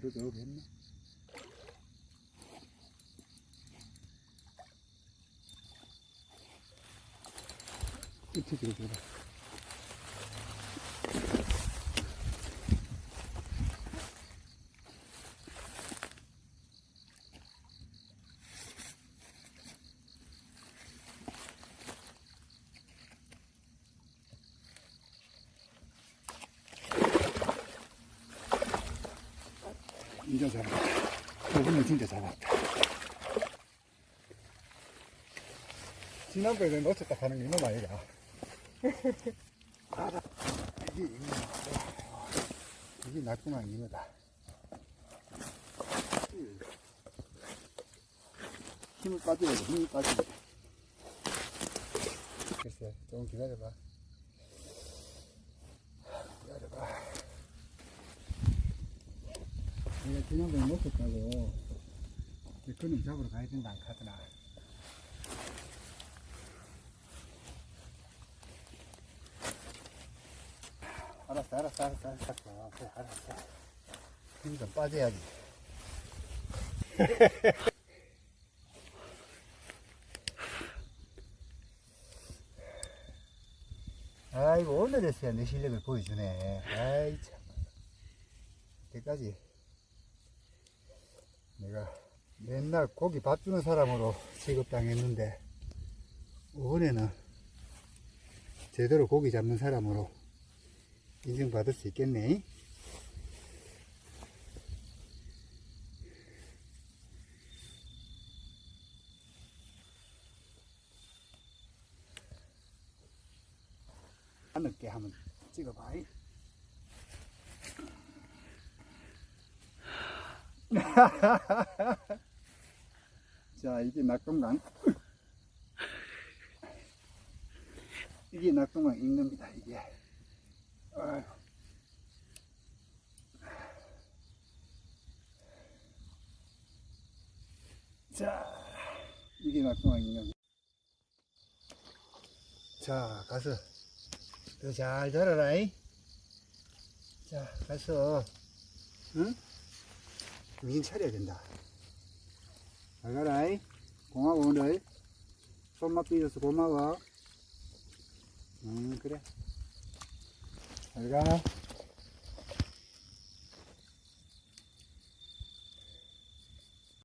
들어줘 했네. 이렇게 들어줘라. 이제 잡았다. 저번에 진짜 잡았다. 지난번에 놓쳤다 하는 게 이놈. 알아. 이게 이거다. 이게 낙동한 이거다. 힘을 빠져야 돼, 힘을 빠져야 돼. 글쎄, 조금. 기다려봐. 지난번에 놓쳤다고. 그놈 잡으러 가야 된다 안 카더나 알았어 알았어 알았어 알았어. 그래 알았어. 힘 좀 빠져야지. 아이고 오늘에서야 내 실력을 보여주네. 아이 참. 여기까지 내가 맨날 고기 밥 주는 사람으로 취급당했는데 이번에는 제대로 고기 잡는 사람으로 인정받을 수 있겠네. 늦게 한번 찍어봐. 자, 이게 낙동강. 이게 낙동강 인겁니다, 이게. 자, 이게 낙동강 인겁니다. 자, 가서 더 잘 자라라. 이. 자, 가서, 응? 정신 차려야 된다. 잘 가라. 이. 고마워, 오늘. 손맛 삐져서 고마워. 응, 그래. 잘 가.